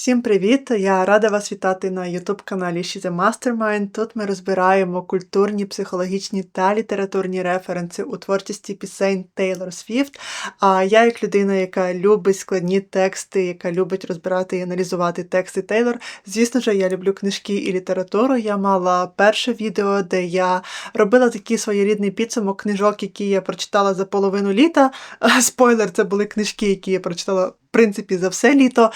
Всім привіт! Я рада вас вітати на youtube каналі She's a Mastermind. Тут ми розбираємо культурні, психологічні та літературні референси у творчості пісень Тейлор Свіфт. А я, як людина, яка любить складні тексти, яка любить розбирати і аналізувати тексти Тейлор, звісно ж, я люблю книжки і літературу. Я мала перше відео, де я робила такий своєрідний підсумок книжок, які я прочитала за половину літа. Спойлер, це були книжки, які я прочитала принципі, за все літо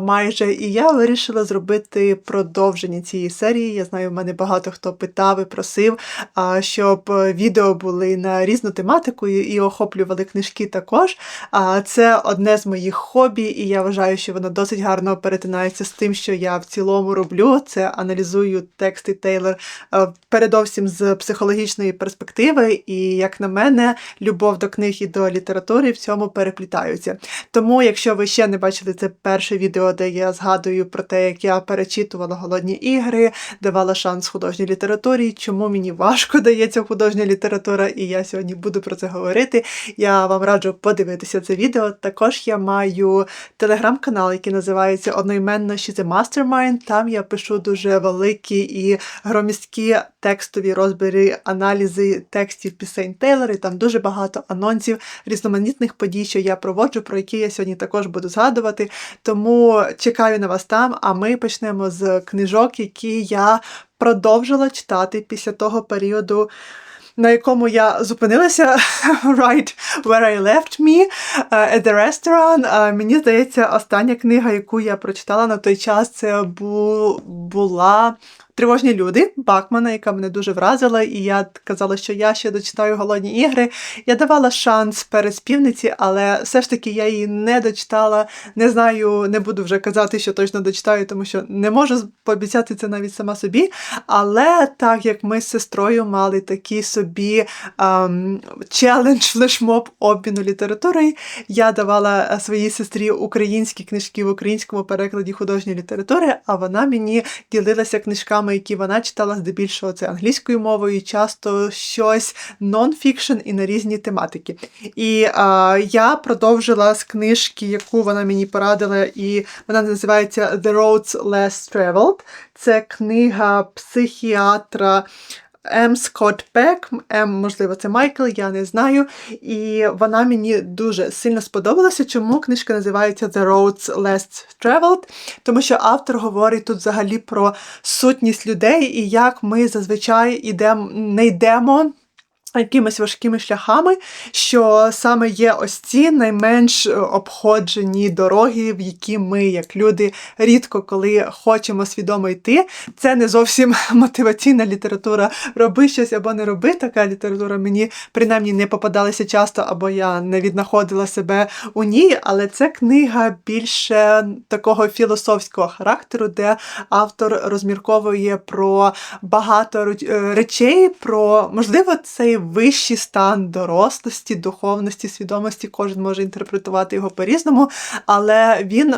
майже. І я вирішила зробити продовження цієї серії. Я знаю, в мене багато хто питав і просив, щоб відео були на різну тематику і охоплювали книжки також. Це одне з моїх хобі, і я вважаю, що воно досить гарно перетинається з тим, що я в цілому роблю. Це аналізую тексти Тейлор передовсім з психологічної перспективи. І, як на мене, любов до книг і до літератури в цьому переплітаються. Тому, якщо ви ще не бачили це перше відео, де я згадую про те, як я перечитувала голодні ігри, давала шанс художній літературі, чому мені важко дається художня література, і я сьогодні буду про це говорити. Я вам раджу подивитися це відео. Також я маю телеграм-канал, який називається одноіменно a Mastermind. Там я пишу дуже великі і громісткі текстові розбіри, аналізи текстів пісень Тейлори. Там дуже багато анонсів, різноманітних подій, що я проводжу, про які я сьогодні також також буду згадувати. Тому чекаю на вас там, а ми почнемо з книжок, які я продовжила читати після того періоду. На якому я зупинилася right where I left me uh, at the restaurant. Uh, мені здається, остання книга, яку я прочитала на той час, це бу була Тривожні люди Бакмана, яка мене дуже вразила, і я казала, що я ще дочитаю голодні ігри. Я давала шанс переспівниці, але все ж таки я її не дочитала. Не знаю, не буду вже казати, що точно дочитаю, тому що не можу пообіцяти це навіть сама собі. Але так як ми з сестрою мали такий собі ем, челендж флешмоб обміну літературою, я давала е, своїй сестрі українські книжки в українському перекладі художньої літератури, а вона мені ділилася книжками книгами, які вона читала здебільшого це англійською мовою, часто щось нон-фікшн і на різні тематики. І а, я продовжила з книжки, яку вона мені порадила, і вона називається The Roads Less Traveled. Це книга психіатра М. Скотт Пек, М, можливо, це Майкл, я не знаю. І вона мені дуже сильно сподобалася. Чому книжка називається The Roads Less Traveled? Тому що автор говорить тут взагалі про сутність людей і як ми зазвичай ідемо, не йдемо якимись важкими шляхами, що саме є ось ці найменш е, обходжені дороги, в які ми, як люди, рідко коли хочемо свідомо йти. Це не зовсім мотиваційна література. Роби щось або не роби. Така література мені принаймні не попадалася часто, або я не віднаходила себе у ній. Але це книга більше такого філософського характеру, де автор розмірковує про багато е, речей, про можливо цей вищий стан дорослості, духовності, свідомості, кожен може інтерпретувати його по-різному, але він.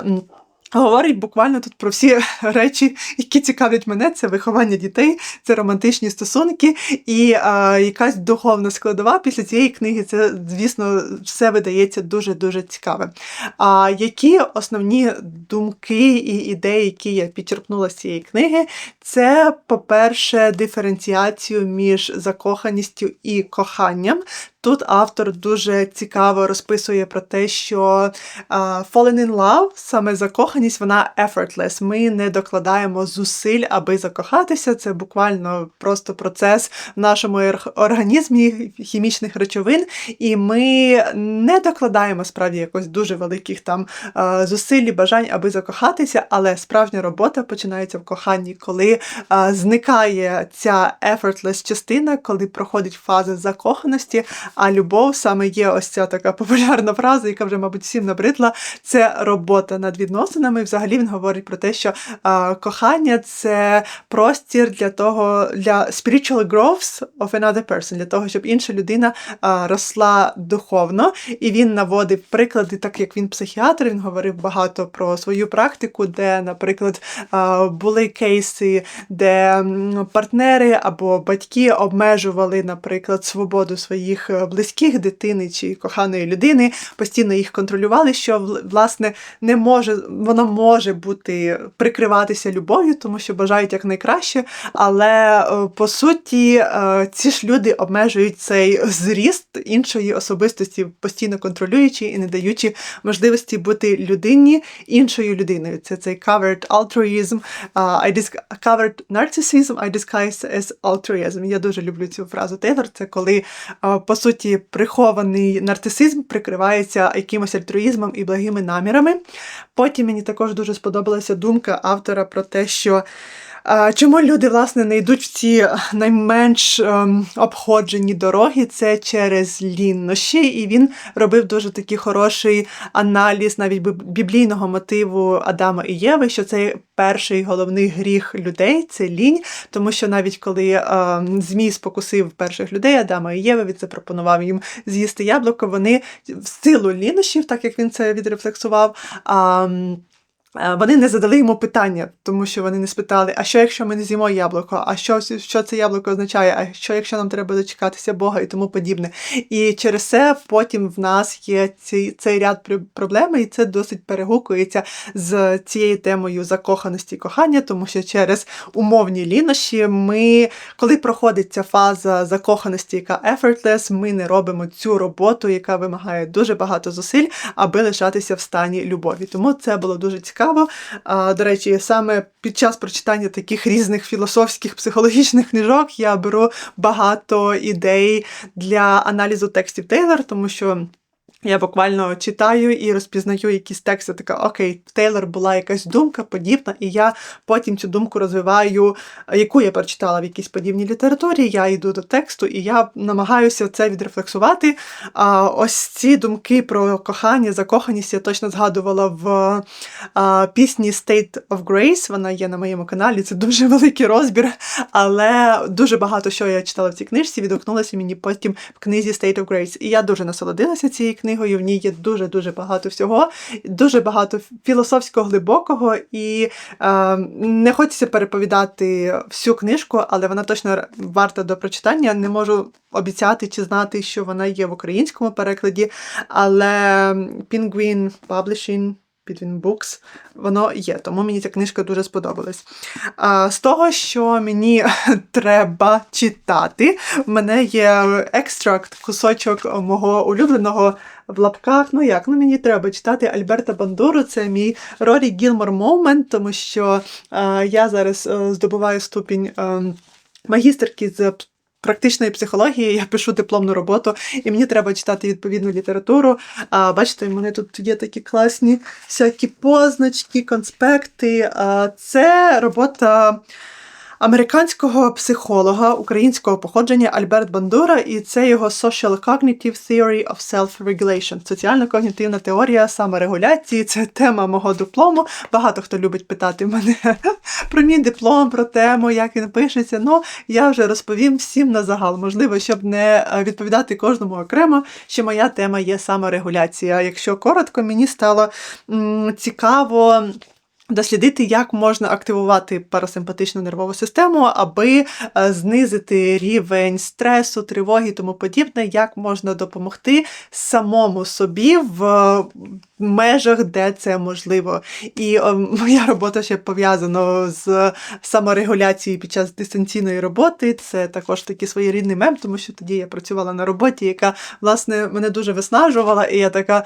Говорить буквально тут про всі речі, які цікавлять мене: це виховання дітей, це романтичні стосунки і а, якась духовна складова після цієї книги. Це, звісно, все видається дуже-дуже цікаве. А які основні думки і ідеї, які я підчерпнула з цієї книги, це, по-перше, диференціацію між закоханістю і коханням. Тут автор дуже цікаво розписує про те, що uh, fallen in love, саме закоханість, вона effortless. Ми не докладаємо зусиль, аби закохатися. Це буквально просто процес в нашому організмі хімічних речовин, і ми не докладаємо справді якось дуже великих там uh, зусиль і бажань, аби закохатися, але справжня робота починається в коханні, коли uh, зникає ця effortless частина, коли проходить фаза закоханості. А любов саме є ось ця така популярна фраза, яка вже, мабуть, всім набридла. Це робота над відносинами. Взагалі він говорить про те, що а, кохання це простір для того, для spiritual growth of another person, для того, щоб інша людина а, росла духовно. І він наводив приклади, так як він психіатр, він говорив багато про свою практику, де, наприклад, а, були кейси, де партнери або батьки обмежували, наприклад, свободу своїх е, близьких дитини чи коханої людини, постійно їх контролювали, що власне не може, воно може бути прикриватися любов'ю, тому що бажають якнайкраще, але е, по суті е, ці ж люди обмежують цей зріст іншої особистості, постійно контролюючи і не даючи можливості бути людині іншою людиною. Це цей covered altruism, I dis- covered narcissism, I disguise as altruism. Я дуже люблю цю фразу Тейлор. Це коли, по суті, прихований нарцисизм прикривається якимось альтруїзмом і благими намірами. Потім мені також дуже сподобалася думка автора про те, що Чому люди власне не йдуть в ці найменш ем, обходжені дороги? Це через ліннощі, і він робив дуже такий хороший аналіз навіть біблійного мотиву Адама і Єви, що це перший головний гріх людей це лінь, тому що навіть коли ем, Змій спокусив перших людей Адама і Єви, він запропонував їм з'їсти яблуко, вони в силу лінощів, так як він це відрефлексував. Е, Вони не задали йому питання, тому що вони не спитали, а що якщо ми не з'їмо яблуко, а що, що це яблуко означає, а що якщо нам треба дочекатися Бога і тому подібне. І через це потім в нас є цей, цей ряд проблем, і це досить перегукується з цією темою закоханості і кохання, тому що через умовні лінощі ми, коли проходить ця фаза закоханості, яка effortless, ми не робимо цю роботу, яка вимагає дуже багато зусиль, аби лишатися в стані любові. Тому це було дуже цікаво. А, До речі, саме під час прочитання таких різних філософських психологічних книжок я беру багато ідей для аналізу текстів Тейлор, тому що. Я буквально читаю і розпізнаю якісь тексти, така окей, в Тейлор була якась думка подібна, і я потім цю думку розвиваю, яку я прочитала в якійсь подібній літературі. Я йду до тексту і я намагаюся це відрефлексувати. А, ось ці думки про кохання, закоханість я точно згадувала в пісні State of Grace. Вона є на моєму каналі. Це дуже великий розбір, але дуже багато що я читала в цій книжці, відгукнулося мені потім в книзі State of Grace. І я дуже насолодилася цією книгою. В ній є дуже дуже багато всього, дуже багато філософського глибокого, і е, не хочеться переповідати всю книжку, але вона точно варта до прочитання. Не можу обіцяти чи знати, що вона є в українському перекладі, але Penguin Publishing Підвін Books, воно є, тому мені ця книжка дуже сподобалась. А, з того, що мені треба читати, в мене є екстракт, кусочок мого улюбленого в лапках. Ну як, ну мені треба читати Альберта Бандуру, це мій Рорі Гілмор Момент, тому що а, я зараз а, здобуваю ступінь а, магістерки з практичної психології, я пишу дипломну роботу, і мені треба читати відповідну літературу. А, бачите, в мене тут є такі класні всякі позначки, конспекти. А, це робота. Американського психолога українського походження Альберт Бандура, і це його Social Cognitive Theory of Self-Regulation. Соціально-когнітивна теорія саморегуляції. Це тема мого диплому. Багато хто любить питати мене про мій диплом, про тему, як він пишеться. Ну, я вже розповім всім на загал. Можливо, щоб не відповідати кожному окремо, що моя тема є саморегуляція. Якщо коротко, мені стало м, цікаво. Дослідити, як можна активувати парасимпатичну нервову систему, аби е, знизити рівень стресу, тривоги тому подібне, як можна допомогти самому собі в межах, де це можливо. І моя робота ще пов'язана з саморегуляцією під час дистанційної роботи. Це також такий своєрідний мем, тому що тоді я працювала на роботі, яка власне мене дуже виснажувала. І я така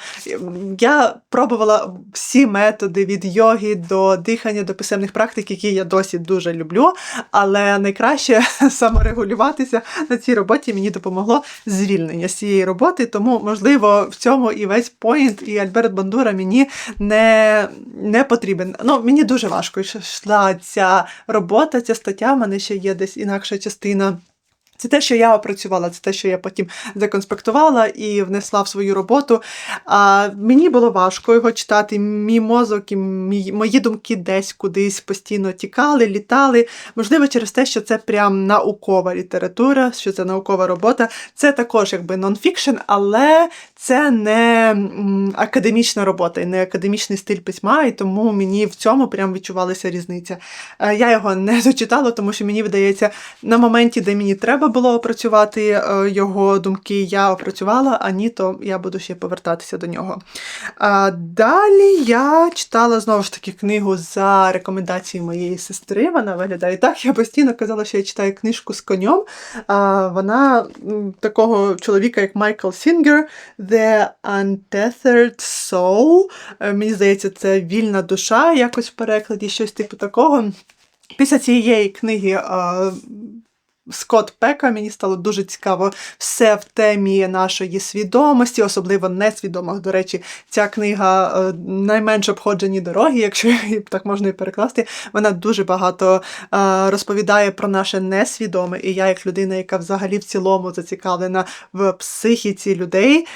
я пробувала всі методи від йоги до дихання, до писемних практик, які я досі дуже люблю. Але найкраще саморегулюватися на цій роботі мені допомогло звільнення з цієї роботи. Тому, можливо, в цьому і весь поінт, і Альберт Бандура мені не, не потрібен. Ну, мені дуже важко йшла ця робота, ця стаття. В мене ще є десь інакша частина. Це те, що я опрацювала, це те, що я потім законспектувала і внесла в свою роботу. А Мені було важко його читати. Мій мозок і мій, мої думки десь кудись постійно тікали, літали. Можливо, через те, що це прям наукова література, що це наукова робота. Це також якби нонфікшн, але це не академічна робота і не академічний стиль письма, і тому мені в цьому прям відчувалася різниця. Е, Я його не зачитала, тому що мені видається, на моменті, де мені треба було опрацювати е, його думки, я опрацювала, а ні, то я буду ще повертатися до нього. Далі я читала знову ж таки книгу за рекомендацією моєї сестри. Вона виглядає так. Я постійно казала, що я читаю книжку з конем. Вона такого чоловіка, як Майкл Сінгер, The Untethered Soul. Е, Мені здається, це вільна душа, якось в перекладі, щось типу такого. Після цієї книги а, Скотт Пека мені стало дуже цікаво все в темі нашої свідомості, особливо несвідомих. До речі, ця книга е, найменш обходжені дороги, якщо її так можна і перекласти. Вона дуже багато е, розповідає про наше несвідоме. І я, як людина, яка взагалі в цілому зацікавлена в психіці людей,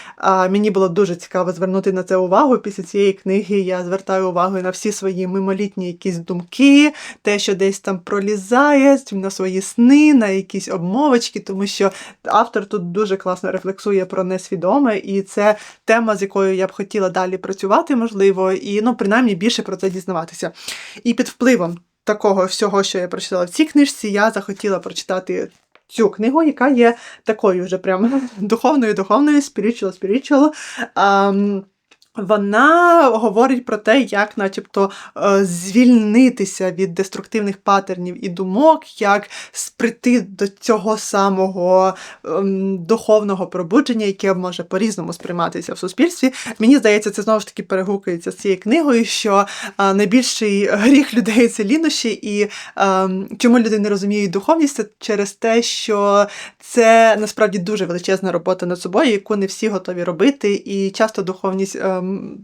мені було дуже цікаво звернути на це увагу. Після цієї книги я звертаю увагу на всі свої мимолітні якісь думки, те, що десь там пролізає, на свої сни, на якісь обмовочки, тому що автор тут дуже класно рефлексує про несвідоме, і це тема, з якою я б хотіла далі працювати, можливо, і ну, принаймні більше про це дізнаватися. І під впливом такого всього, що я прочитала в цій книжці, я захотіла прочитати. Цю книгу, яка є такою вже прям духовною, духовною, spiritual, spiritual. Вона говорить про те, як, начебто, е, звільнитися від деструктивних патернів і думок, як прийти до цього самого ем, духовного пробудження, яке може по-різному сприйматися в суспільстві. Мені здається, це знову ж таки перегукується з цією книгою, що е, найбільший гріх людей це лінощі, і ем, чому люди не розуміють духовність, це через те, що це насправді дуже величезна робота над собою, яку не всі готові робити, і часто духовність.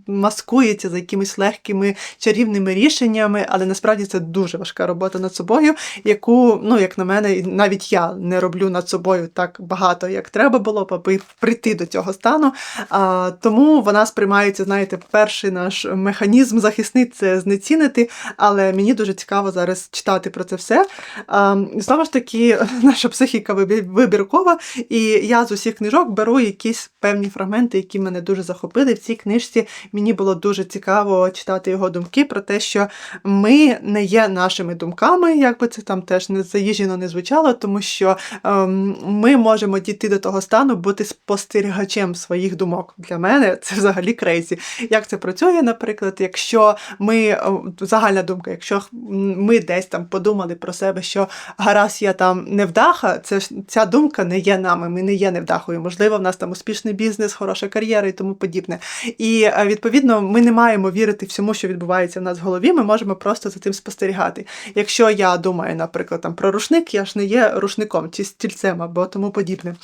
Маскується за якимись легкими чарівними рішеннями, але насправді це дуже важка робота над собою, яку, ну, як на мене, навіть я не роблю над собою так багато, як треба було аби прийти до цього стану. А, Тому вона сприймається, знаєте, перший наш механізм захисний це знецінити, але мені дуже цікаво зараз читати про це все. А, Знову ж таки, наша психіка вибіркова, і я з усіх книжок беру якісь певні фрагменти, які мене дуже захопили в цій книжці мені було дуже цікаво читати його думки про те, що ми не є нашими думками, як би це там теж не заїжджено не звучало, тому що ем, ми можемо дійти до того стану, бути спостерігачем своїх думок. Для мене це взагалі крейзі. Як це працює, наприклад, якщо ми е, загальна думка, якщо ми десь там подумали про себе, що гаразд я там невдаха, це ж ця думка не є нами, ми не є невдахою. Можливо, в нас там успішний бізнес, хороша кар'єра і тому подібне. І е, відповідно ми не маємо вірити всьому, що відбувається в нас в голові. Ми можемо просто за цим спостерігати. Якщо я думаю, наприклад, там про рушник, я ж не є рушником чи стільцем або тому подібне.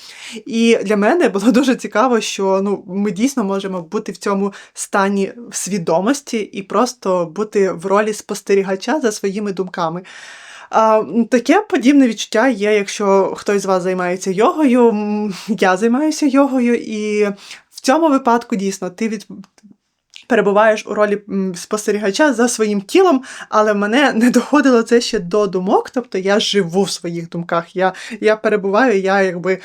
І для мене було дуже цікаво, що ну ми дійсно можемо бути в цьому стані свідомості і просто бути в ролі спостерігача за своїми думками. А, Таке подібне відчуття є, якщо хтось з вас займається йогою. Я займаюся йогою, і цьому випадку дійсно ти від. Перебуваєш у ролі спостерігача за своїм тілом, але мене не доходило це ще до думок, тобто я живу в своїх думках. Я я перебуваю, я якби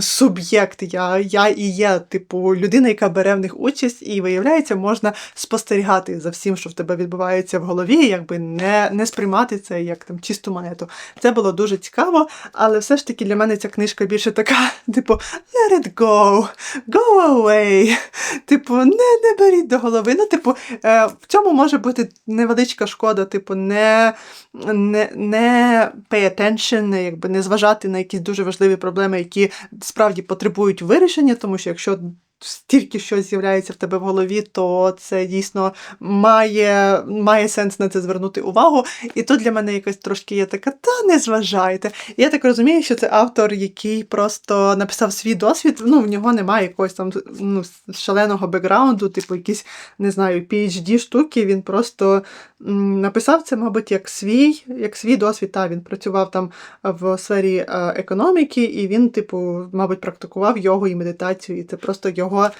суб'єкт, я я і є, типу, людина, яка бере в них участь, і виявляється, можна спостерігати за всім, що в тебе відбувається в голові, якби не не сприймати це як там чисту монету. Це було дуже цікаво, але все ж таки для мене ця книжка більше така, типу, let it go, go away. Типу, не, не беріть до голови. Ну, типу, е, в цьому може бути невеличка шкода, типу, не, не, не pay attention, якби не зважати на якісь дуже важливі проблеми, які справді потребують вирішення, тому що якщо стільки щось з'являється в тебе в голові, то це дійсно має має сенс на це звернути увагу. І тут для мене якось трошки є така, та не зважайте. Я так розумію, що це автор, який просто написав свій досвід. Ну, в нього немає якогось там ну, шаленого бекграунду, типу якісь, не знаю, PhD штуки. Він просто написав це, мабуть, як свій, як свій досвід. Та, він працював там в сфері е, економіки, і він, типу, мабуть, практикував йогу і медитацію. І це просто його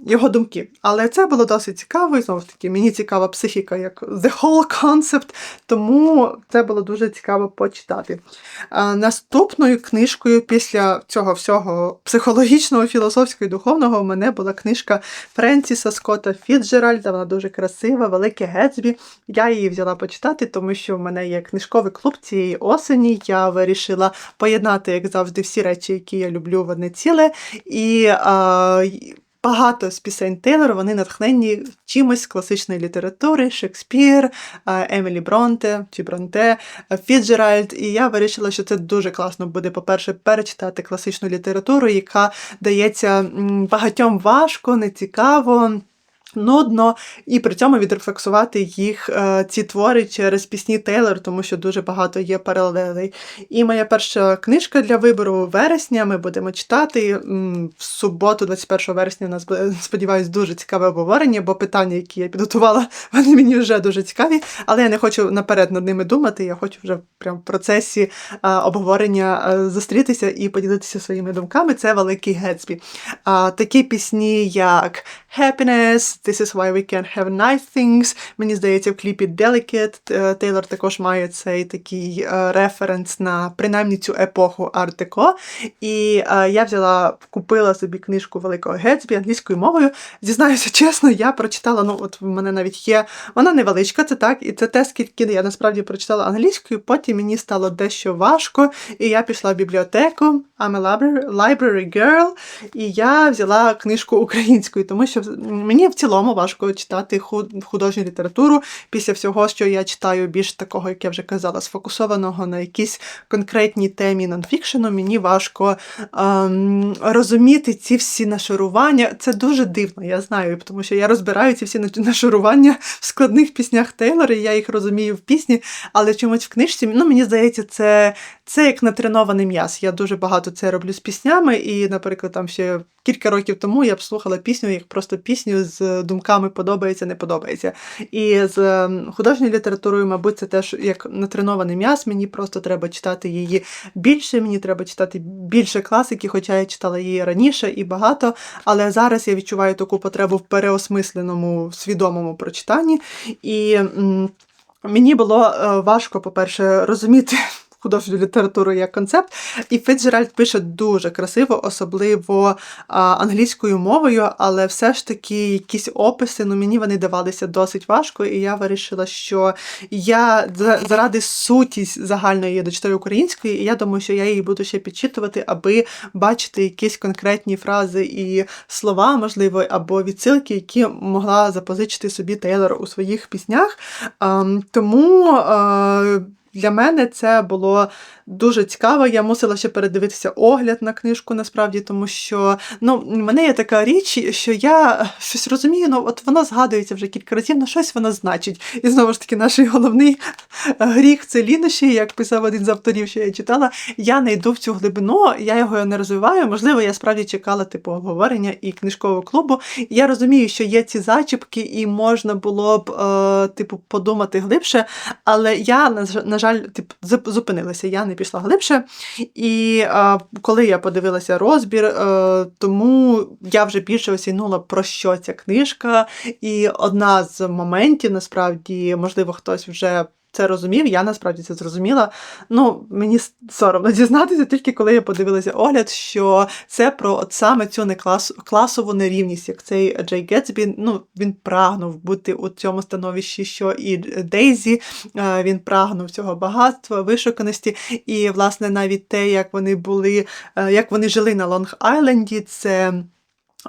його думки. Але це було досить цікаво, і знову ж таки, мені цікава психіка, як the whole concept, тому це було дуже цікаво почитати. Е, наступною книжкою після цього всього психологічного, філософського і духовного у мене була книжка Френсіса Скотта Фіцджеральда. Вона дуже красива, велике Гетсбі. Я її взяла почитати, тому що в мене є книжковий клуб цієї осені. Я вирішила поєднати, як завжди, всі речі, які я люблю в одне ціле. І а, Багато з пісень Тейлора вони натхнені чимось з класичної літератури, Шекспір, Емілі Бронте чи Бронте, Фіджеральд. І я вирішила, що це дуже класно буде, по-перше, перечитати класичну літературу, яка дається багатьом важко, нецікаво нудно, і при цьому відрефлексувати їх е, ці твори через пісні Тейлор, тому що дуже багато є паралелей. І моя перша книжка для вибору вересня ми будемо читати. В суботу, 21 вересня, у нас буде, сподіваюсь, дуже цікаве обговорення, бо питання, які я підготувала, вони мені вже дуже цікаві. Але я не хочу наперед над ними думати. Я хочу вже прямо в процесі е, обговорення е, зустрітися і поділитися своїми думками. Це великий Гетсбі. Такі пісні, як Happiness. This is why we can have nice things. Мені здається, в кліпі Delicate Тейлор також має цей такий е, референс на принаймні цю епоху Art-Deco. І е, я взяла, купила собі книжку Великого Гетсбі англійською мовою. Зізнаюся чесно, я прочитала, ну от в мене навіть є, вона невеличка, це так, і це те, скільки я насправді прочитала англійською, потім мені стало дещо важко, і я пішла в бібліотеку, I'm a library girl, і я взяла книжку українською, тому що мені в цілому важко читати художню літературу після всього, що я читаю, більш такого, як я вже казала, сфокусованого на якійсь конкретній темі нонфікшену. Мені важко ем, розуміти ці всі нашарування. Це дуже дивно, я знаю, тому що я розбираю ці всі нашарування в складних піснях Тейлора, і я їх розумію в пісні, але чомусь в книжці, ну мені здається, це це як натренований м'яз. Я дуже багато це роблю з піснями, і, наприклад, там ще кілька років тому я б слухала пісню, як просто пісню з думками подобається, не подобається. І з ем, художньою літературою, мабуть, це теж як натренований м'яз. Мені просто треба читати її більше, мені треба читати більше класики, хоча я читала її раніше і багато. Але зараз я відчуваю таку потребу в переосмисленому, свідомому прочитанні. І мені було е, важко, по-перше, розуміти художню літературу як концепт. І Фіцджеральд пише дуже красиво, особливо англійською мовою, але все ж таки якісь описи, ну мені вони давалися досить важко, і я вирішила, що я заради суті загальної дочитаю української, і я думаю, що я її буду ще підчитувати, аби бачити якісь конкретні фрази і слова, можливо, або відсилки, які могла запозичити собі Тейлор у своїх піснях. Тому. Для мене це було дуже цікаво. Я мусила ще передивитися огляд на книжку, насправді, тому що ну, в мене є така річ, що я щось розумію, ну от воно згадується вже кілька разів, на щось воно значить. І знову ж таки, наш головний гріх це лінощі, як писав один з авторів, що я читала. Я не йду в цю глибину, я його не розвиваю. Можливо, я справді чекала типу обговорення і книжкового клубу. Я розумію, що є ці зачіпки, і можна було б, е, типу, подумати глибше, але я, на жаль, тип, зупинилася. Я не пішла глибше. І а, коли я подивилася розбір, а, е, тому я вже більше осягнула, про що ця книжка. І одна з моментів, насправді, можливо, хтось вже це розумів, я насправді це зрозуміла. Ну, мені соромно дізнатися, тільки коли я подивилася огляд, що це про от саме цю не клас, класову нерівність, як цей Джей Гетсбі, ну, він прагнув бути у цьому становищі, що і Дейзі, він прагнув цього багатства, вишуканості. І, власне, навіть те, як вони були, е, як вони жили на Лонг Айленді, це.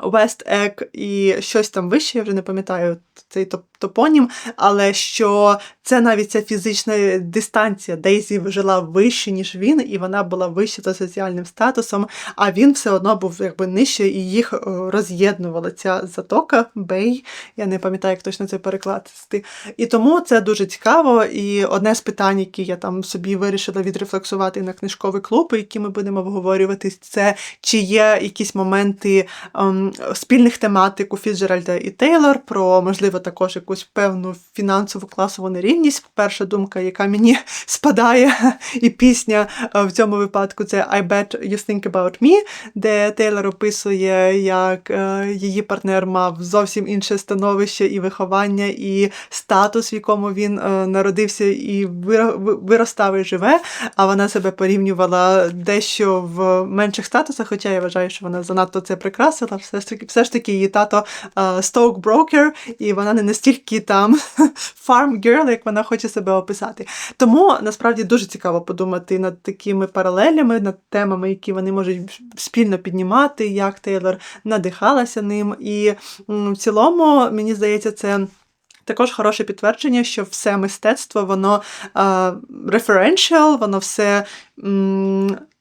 West Egg і щось там вище, я вже не пам'ятаю цей топонім, але що це навіть ця фізична дистанція. Дейзі жила вище, ніж він, і вона була вище за соціальним статусом, а він все одно був якби нижче, і їх е, роз'єднувала ця затока, бей. Я не пам'ятаю, як точно це перекласти. І тому це дуже цікаво. І одне з питань, які я там собі вирішила відрефлексувати на книжковий клуб, які ми будемо обговорювати, це чи є якісь моменти. Спільних тематик у Фіджеральда і Тейлор, про, можливо, також якусь певну фінансову класову нерівність. Перша думка, яка мені спадає, і пісня е, в цьому випадку це I bet you think about me, де Тейлор описує, як е, її партнер мав зовсім інше становище і виховання, і статус, в якому він е, народився і виро- виростав і живе. А вона себе порівнювала дещо в менших статусах, хоча я вважаю, що вона занадто це прикрасила. Все ж таки, все ж таки її тато стоукброкер, і вона не настільки там girl, як вона хоче себе описати. Тому насправді дуже цікаво подумати над такими паралелями, над темами, які вони можуть спільно піднімати, як Тейлор надихалася ним. І в цілому, мені здається, це. Також хороше підтвердження, що все мистецтво, воно референшіал, воно все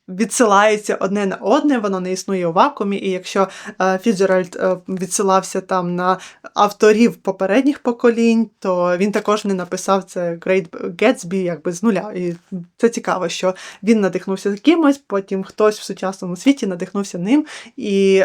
відсилається одне на одне, воно не існує у вакуумі. І якщо е, Фіджеральд е, відсилався там на авторів попередніх поколінь, то він також не написав це Great Gatsby якби з нуля. І це цікаво, що він надихнувся кимось, потім хтось в сучасному світі надихнувся ним. І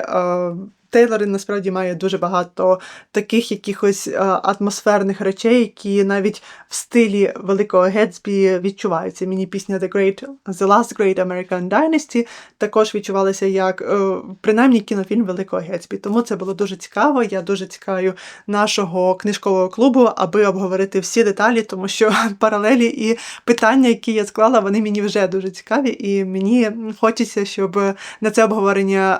е, Тейлор насправді має дуже багато таких якихось е, атмосферних речей, які навіть в стилі Великого Гетсбі відчуваються. Мені пісня The Great The Last Great American Dynasty також відчувалася як е, принаймні кінофільм Великого Гетсбі. Тому це було дуже цікаво. Я дуже чекаю нашого книжкового клубу, аби обговорити всі деталі, тому що паралелі і питання, які я склала, вони мені вже дуже цікаві, і мені хочеться, щоб на це обговорення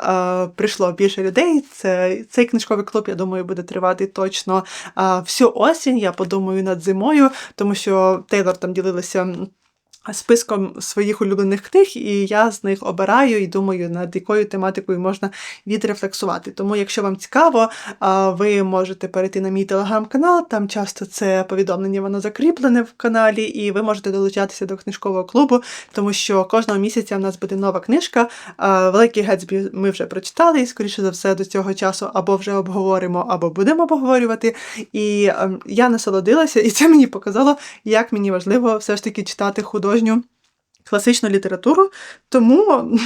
е, прийшло більше людей. Це цей книжковий клуб, я думаю, буде тривати точно всю осінь. Я подумаю над зимою, тому що Тейлор там ділилася. Списком своїх улюблених книг, і я з них обираю і думаю, над якою тематикою можна відрефлексувати. Тому, якщо вам цікаво, ви можете перейти на мій телеграм-канал, там часто це повідомлення воно закріплене в каналі, і ви можете долучатися до книжкового клубу, тому що кожного місяця в нас буде нова книжка. Великий Гетсбі ми вже прочитали, і скоріше за все до цього часу або вже обговоримо, або будемо обговорювати. І ем, я насолодилася, і це мені показало, як мені важливо все ж таки читати художню класичну літературу. Тому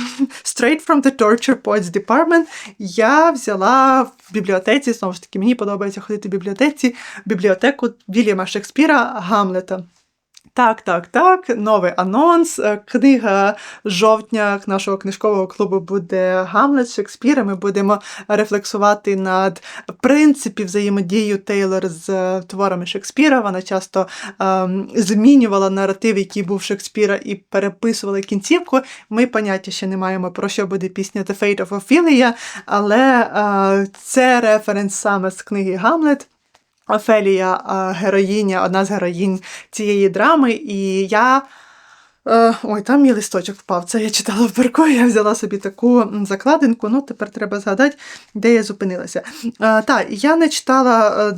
straight from the Torture Poets Department я взяла в бібліотеці, знову ж таки, мені подобається ходити в бібліотеці, бібліотеку Вільяма Шекспіра Гамлета. Так, так, так, новий анонс. Е, Книга жовтня нашого книжкового клубу буде Гамлет Шекспіра. Ми будемо рефлексувати над принципів взаємодію Тейлор з е, творами Шекспіра. Вона часто ем, змінювала наратив, який був Шекспіра, і переписувала кінцівку. Ми поняття ще не маємо про що буде пісня The Fate of Ophelia, але е, це референс саме з книги Гамлет. Офелія героїня, одна з героїнь цієї драми, і я. Е, ой, там мій листочок впав. Це я читала в перку, я взяла собі таку закладинку, ну тепер треба згадати, де я зупинилася. Та, так, я не читала.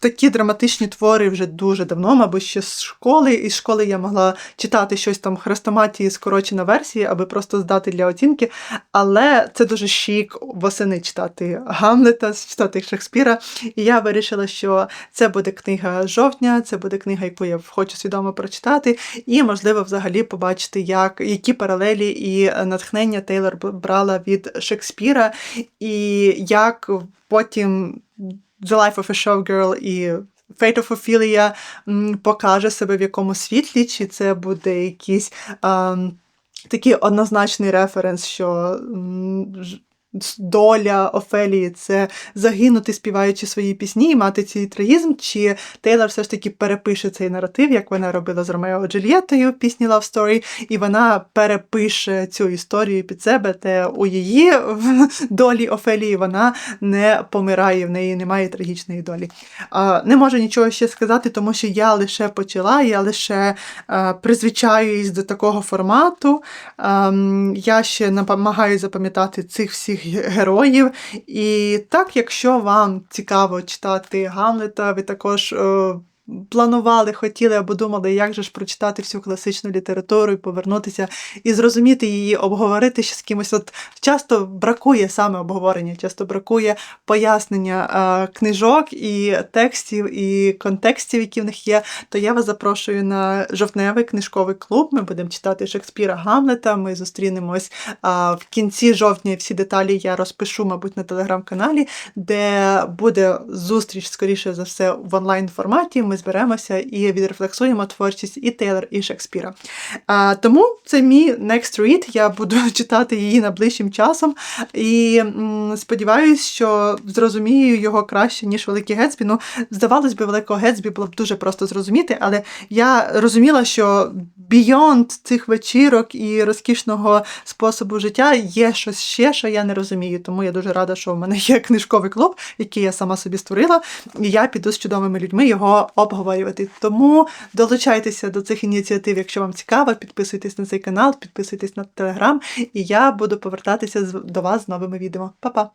Такі драматичні твори вже дуже давно, мабуть, ще з школи. Із школи я могла читати щось там хрестоматії, скорочена версія, аби просто здати для оцінки. Але це дуже шік восени читати Гамлета, читати Шекспіра. І я вирішила, що це буде книга жовтня, це буде книга, яку я хочу свідомо прочитати, і, можливо, взагалі побачити, як, які паралелі і натхнення Тейлор брала від Шекспіра, і як потім The Life of a Showgirl і Fate of Ophelia покаже себе в якому світлі, чи це буде якийсь ем, такий однозначний референс, що доля Офелії це загинути, співаючи свої пісні і мати цей трагізм, чи Тейлор все ж таки перепише цей наратив, як вона робила з Ромео Джульєттою в пісні Love Story, і вона перепише цю історію під себе, де у її долі Офелії вона не помирає, в неї немає трагічної долі. Не можу нічого ще сказати, тому що я лише почала, я лише призвичаюсь до такого формату. Я ще намагаюся запам'ятати цих всіх ге- героїв. І так, якщо вам цікаво читати Гамлета, ви також. е, планували, хотіли або думали, як же ж прочитати всю класичну літературу і повернутися і зрозуміти її, обговорити ще з кимось. От часто бракує саме обговорення, часто бракує пояснення е, книжок і текстів, і контекстів, які в них є. То я вас запрошую на жовтневий книжковий клуб. Ми будемо читати Шекспіра Гамлета. Ми зустрінемось а, в кінці жовтня. Всі деталі я розпишу, мабуть, на телеграм-каналі, де буде зустріч, скоріше за все, в онлайн форматі. Ми зберемося і відрефлексуємо творчість і Тейлор, і Шекспіра. А, тому це мій next read. Я буду читати її найближчим часом. І сподіваюся, що зрозумію його краще, ніж Великий Гетсбі. Ну, здавалось би, Великого Гетсбі було б дуже просто зрозуміти, але я розуміла, що beyond цих вечірок і розкішного способу життя є щось ще, що я не розумію. Тому я дуже рада, що в мене є книжковий клуб, який я сама собі створила, і я піду з чудовими людьми його обговорювати. Тому долучайтеся до цих ініціатив, якщо вам цікаво, підписуйтесь на цей канал, підписуйтесь на телеграм, і я буду повертатися до вас з новими відео. Па-па!